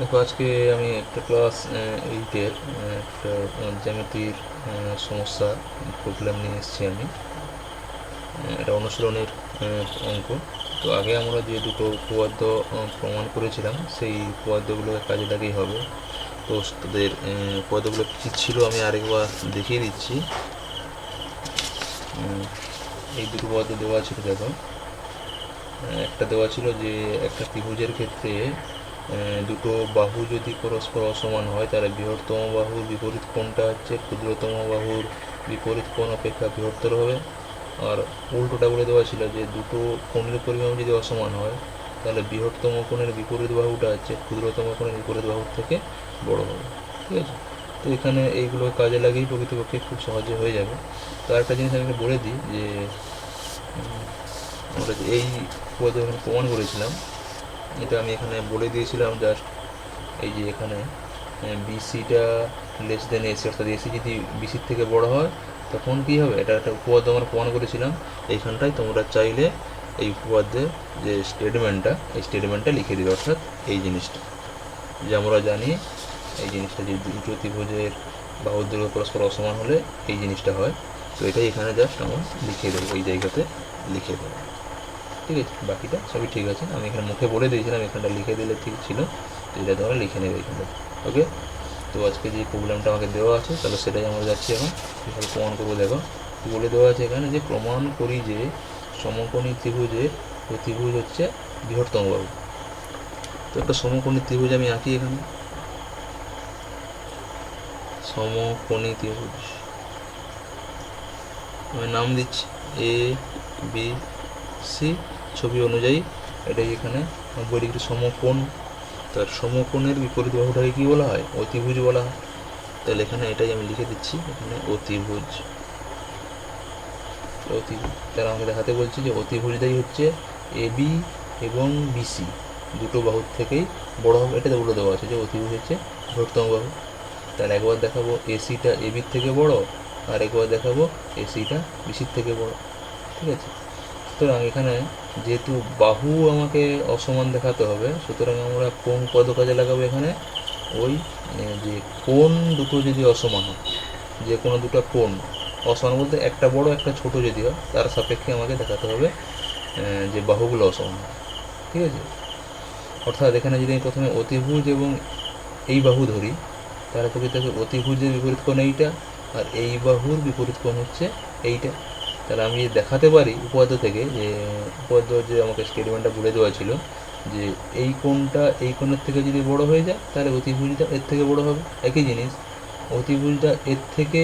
দেখো আজকে আমি একটা ক্লাস এইটের একটা জ্যামিতির সমস্যা প্রবলেম নিয়ে এসেছি আমি। এটা অনুশীলনের অঙ্ক। তো আগে আমরা যে দুটো উপপাদ্য প্রমাণ করেছিলাম সেই উপপাদ্যগুলোকে কাজে লাগিয়ে হবে। তো তাদের আহ, উপপাদ্যগুলো কী ছিল আমি আরেকবার দেখিয়ে দিচ্ছি। এই দুটো উপপাদ্য দেওয়া ছিল দেখো। একটা দেওয়া ছিল যে একটা ত্রিভুজের ক্ষেত্রে দুটো বাহু যদি পরস্পর অসমান হয়, তাহলে বৃহত্তম বাহুর বিপরীত কোণটা হচ্ছে ক্ষুদ্রতম বাহুর বিপরীত কোণ অপেক্ষা বৃহত্তর হবে। আর উল্টোটা বলে দেওয়া ছিল যে দুটো কোণের পরিমাণ যদি অসমান হয়, তাহলে বৃহত্তম কোণের বিপরীত বাহুটা হচ্ছে ক্ষুদ্রতম কোণের বিপরীত বাহুর থেকে বড় হবে। ঠিক আছে? তো এখানে এইগুলো কাজে লাগিয়েই প্রকৃতপক্ষে খুব সহজে হয়ে যাবে। তো আরেকটা জিনিস আমি বলে দিই যে আমরা এই প্রমাণ করেছিলাম এটা আমি এখানে বলে দিয়েছিলাম জাস্ট এই যে এখানে বিসিটা লেস দেন এসি অর্থাৎ এসি যদি বিসির থেকে বড় হয়, তখন কী হবে? এটা একটা উপপাদ্য আমরা প্রমাণ করেছিলাম। এইখানটায় তোমরা চাইলে এই উপপাদ্যের যে স্টেটমেন্টটা এই স্টেটমেন্টটা লিখে দিবে, অর্থাৎ এই জিনিসটা। যে আমরা জানি এই জিনিসটা যে জ্যোতিভোজের বাহুর দৈর্ঘ্য পরস্পর অসমান হলে এই জিনিসটা হয়। তো এটাই এখানে জাস্ট আমরা লিখে দেবো এই জায়গাতে লিখে দেবো। ঠিক আছে, বাকিটা সবই ঠিক আছে। আমি এখানে মুখে বলে দিয়েছিলাম, এখানটা লিখে দিলে ঠিক ছিল। তো এটা তোমরা লিখে নেবে এখানটা, ওকে? তো আজকে যে প্রবলেমটা আমাকে দেওয়া আছে, তাহলে সেটাই আমরা যাচ্ছি এখন। কীভাবে প্রমাণ করব, দেখো। বলে দেওয়া আছে এখানে? যে প্রমাণ করি যে সমকোণী ত্রিভুজের ত্রিভুজ হচ্ছে বৃহত্তম বাহু। তো একটা সমকোণী ত্রিভুজ আমি আঁকি এখানে। সমকোণী ত্রিভুজ। আমি নাম দিচ্ছি, এ, বি, সি ছবি অনুযায়ী এটাই এখানে নব্বই ডিগ্রি সমকোণ। তার সমকোণের বিপরীত বাহুটাকে কী বলা হয়? অতিভুজ বলা হয়। তাহলে এখানে এটাই আমি লিখে দিচ্ছি, এখানে অতিভুজ। অতিভুজ। তারা আমাকে দেখাতে বলছি যে অতিভুজটাই হচ্ছে এ, বি এবং বিসি দুটো বাহুর থেকেই বড় হবে। এটাতে বলে দেওয়া আছে যে অতিভুজ হচ্ছে বৃহত্তম বাহু। তাহলে একবার দেখাবো এসিটা এ, বির থেকে বড়, আর একবার দেখাবো এসিটা বিসির থেকে বড়। ঠিক আছে? সুতরাং এখানে যেহেতু বাহু আমাকে অসমান দেখাতে হবে, সুতরাং আমরা কোন পদ কাজে লাগাবো এখানে? ওই যে কোন দুটো যদি অসমান হয়, যে কোনো দুটো কোণ, অসমান বলতে একটা বড়, একটা ছোট যদি হয়, তার সাপেক্ষে আমাকে দেখাতে হবে যে বাহুগুলো অসমান। ঠিক আছে? অর্থাৎ এখানে যদি আমি প্রথমে অতিভুজ এবং এই বাহু ধরি, তাহলে প্রকৃতপক্ষে অতিভুজের বিপরীত কোণ এইটা, আর এই বাহুর বিপরীত কোণ হচ্ছে এইটা। তাহলে আমি দেখাতে পারি উপাদ্য থেকে যে উপাদ্য যে আমাকে স্টেটমেন্টটা বলে দেওয়া ছিল যে এই কোণটা এই কোণের থেকে যদি বড় হয়ে যায়, তাহলে অতিভুজটা এর থেকে বড় হবে। একই জিনিস, অতিভুজটা এর থেকে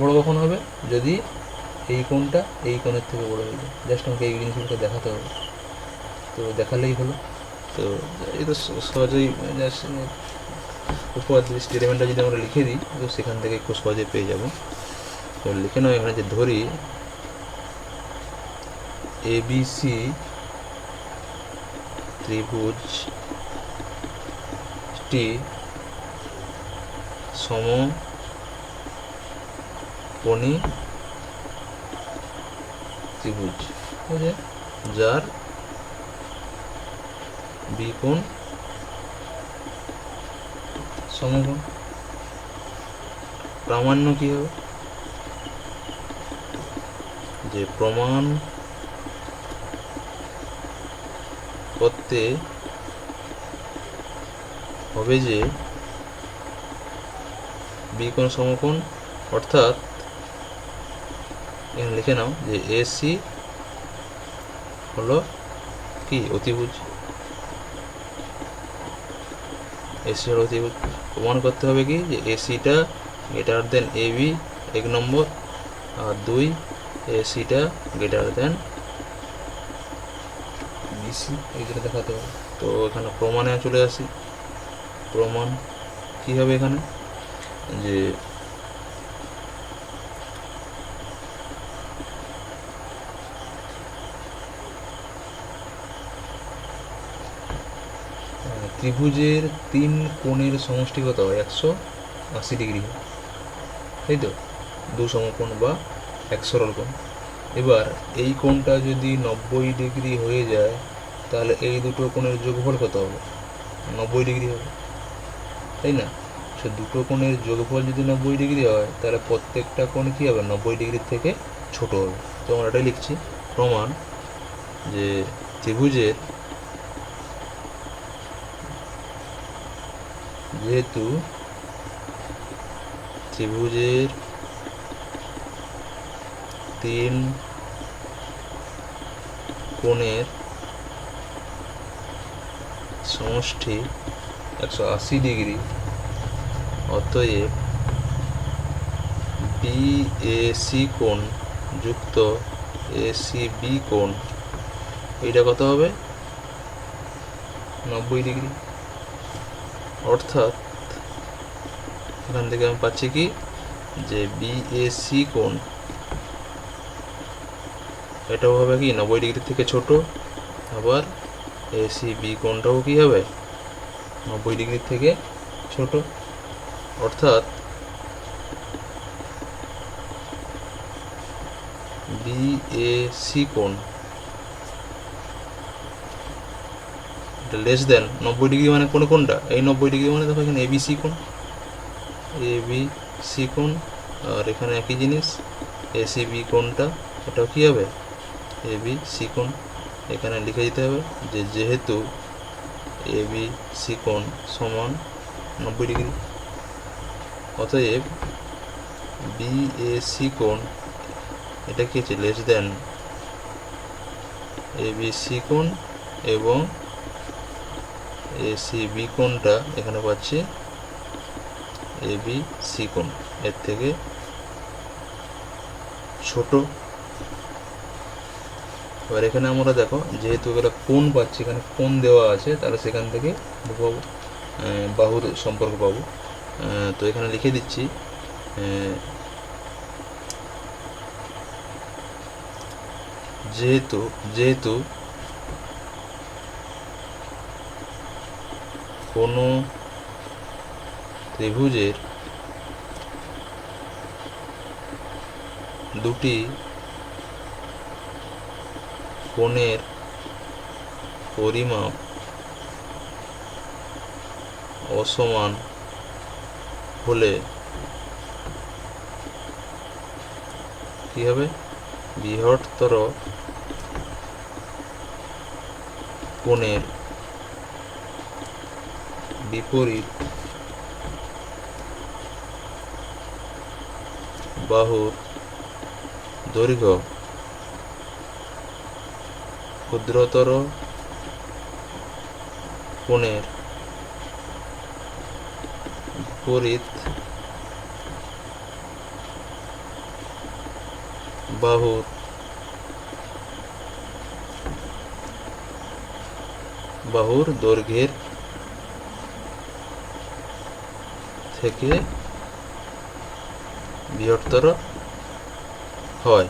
বড় কখন হবে? যদি এই কোণটা এই কোণের থেকে বড় হয়ে যায়। জাস্ট আমাকে এই জিনিসগুলোকে দেখাতে হবে। তো দেখালেই হলো। তো এই তো সহজেই জাস্ট উপপাদ্য স্টেটমেন্টটা যদি আমরা লিখে দিই, তো সেখান থেকে খুব সহজে পেয়ে যাব। তো লিখে নাও এখানে যে ধরি এবিসি ত্রিভুজটি সমকোণী ত্রিভুজ যার বিকোণ সমকোণ। প্রামাণ্য কি হবে? যে প্রমাণ করতে হবে যে বিকোণ সমকোণ, অর্থাৎ এখানে লিখে নাও যে এসি হলো কি? অতিভুজ। এসি হলো অতিভুজ। প্রমাণ করতে হবে কি? যে এসিটা গ্রেটার দেন এ বি এক নম্বর, আর দুই এসিটা গ্রেটার দেন বিসি এইটা দেখাতে হবে। তো এখানে প্রমাণে চলে আসি। প্রমাণ, কী হবে এখানে? যে ত্রিভুজের তিন কোণের সমষ্টি কত হয় একশো আশি ডিগ্রি। তাই তো? দু সমকোণ বা এক সরল কোণ এবার এই কোণটা যদি নব্বই ডিগ্রি হয়ে যায় তাহলে এই দুটো কোণের যোগফল কত হবে? নব্বই ডিগ্রি হবে। তাই না? সে দুটো কোণের যোগফল যদি নব্বই ডিগ্রি হয়, তাহলে প্রত্যেকটা কোণ কী হবে? নব্বই ডিগ্রির থেকে ছোট হবে। তো আমরা এটাই লিখছি। প্রমাণ যে ত্রিভুজের যেহেতু ত্রিভুজের তিন কোণের সমষ্টি একশো আশি ডিগ্রি। অতএব বিএসি কোণ যুক্ত এসিবি কোণ, এইটা কত হবে? নব্বই ডিগ্রি। অর্থাৎ এখান থেকে আমি পাচ্ছি কি? যে বিএসি কোণ, এটাও হবে কি? নব্বই ডিগ্রি থেকে ছোট, আবার এসি বি কোণটাও কি হবে? নব্বই ডিগ্রি থেকে ছোট। অর্থাৎ বিএসি কোণ। লেস দেন নব্বই ডিগ্রি মানে কোন কোনটা? এই নব্বই ডিগ্রি মানে দেখো এখানে এবিসি কোণ। এবিসি কোণ। আর এখানে একই জিনিস এসিবি কোণটা, এটাও কী হবে? এবি সি কোণ। এখানে লিখে দিতে হবে যে যেহেতু এবি সি কোণ সমান নব্বই ডিগ্রি, অতএব বিএসি কোণ, এটা কি আছে লেস দেন এবিসি কোণ এবং এসিবি কোণটা এখানে পাচ্ছি এবি সি কোণ। এর থেকে ছোট এবার এখানে আমরা দেখো, যেহেতু এগুলো কোণ পাচ্ছি, এখানে কোন দেওয়া আছে, তাহলে সেখান থেকে পাবো বাহুর সম্পর্ক পাবো। তো এখানে লিখে দিচ্ছি যেহেতু যেহেতু কোনো ত্রিভুজের দুটি কোণের পরিমাপ অসমান হলে কি হবে? বৃহত্তর কোণের বিপরীত বাহুর দৈর্ঘ্য ক্ষুদ্রতর কোণের বিপরীত বাহুর বাহুর দৈর্ঘ্যের থেকে বৃহত্তর হয়।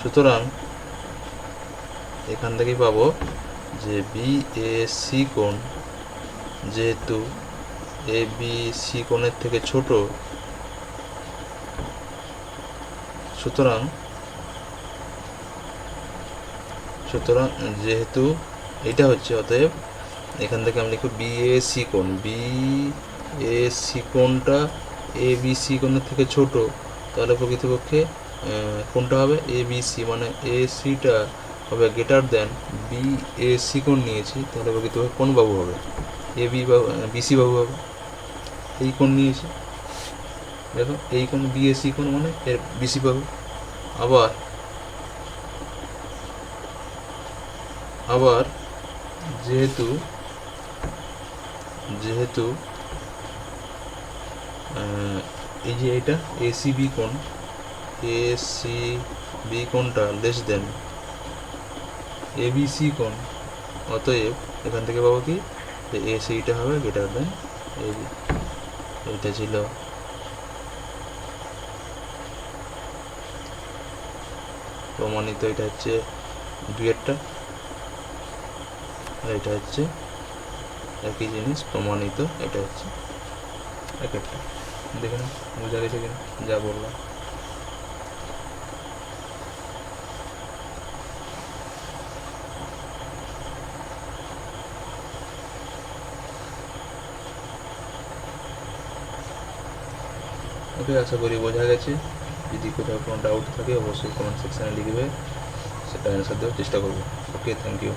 সুতরাং এখান থেকেই পাবো যে বি এ সি কোণ যেহেতু এ বি সি কোণের থেকে ছোট, সুতরাং সুতরাং যেহেতু এটা হচ্ছে, অতএব এখান থেকে আমি লিখব বি এ সি কোণ বি এ সি কোণটা এ বি সি কোণের থেকে ছোট, তাহলে প্রকৃতপক্ষে কোনটা হবে? এ বি সি মানে এ সিটা হবে greater than B A C কোণ নিয়েছি, তাহলে প্রকৃতপক্ষে কোন বাবু হবে? এ বি বাবু বিসি বাবু হবে। এই কোণ নিয়েছি। দেখো, এই কোণ বি এ সি কোণ মানে এর বিসি বাবু আবার আবার যেহেতু যেহেতু এই যে এটা এসিবি কোণ এসিবি কোণটা লেস দেন। এবিসি কোণ অতএব এখান থেকে পাবো কি? যে এসিটা হবে গ্রেটার দেন এবি এইটা ছিল। প্রমাণিত এটা হচ্ছে দুয়েরটা আর এটা হচ্ছে একই জিনিস, প্রমাণিত এটা হচ্ছে এক একটা দেখে না বোঝা গেছে কিনা? যা বললাম। ওকে আশা করি বোঝা গেছে। যদি কোথাও কোনো ডাউট থাকে, অবশ্যই কমেন্ট সেকশানে লিখবে সেটা অ্যান্সার দেওয়ার চেষ্টা করব। Okay thank you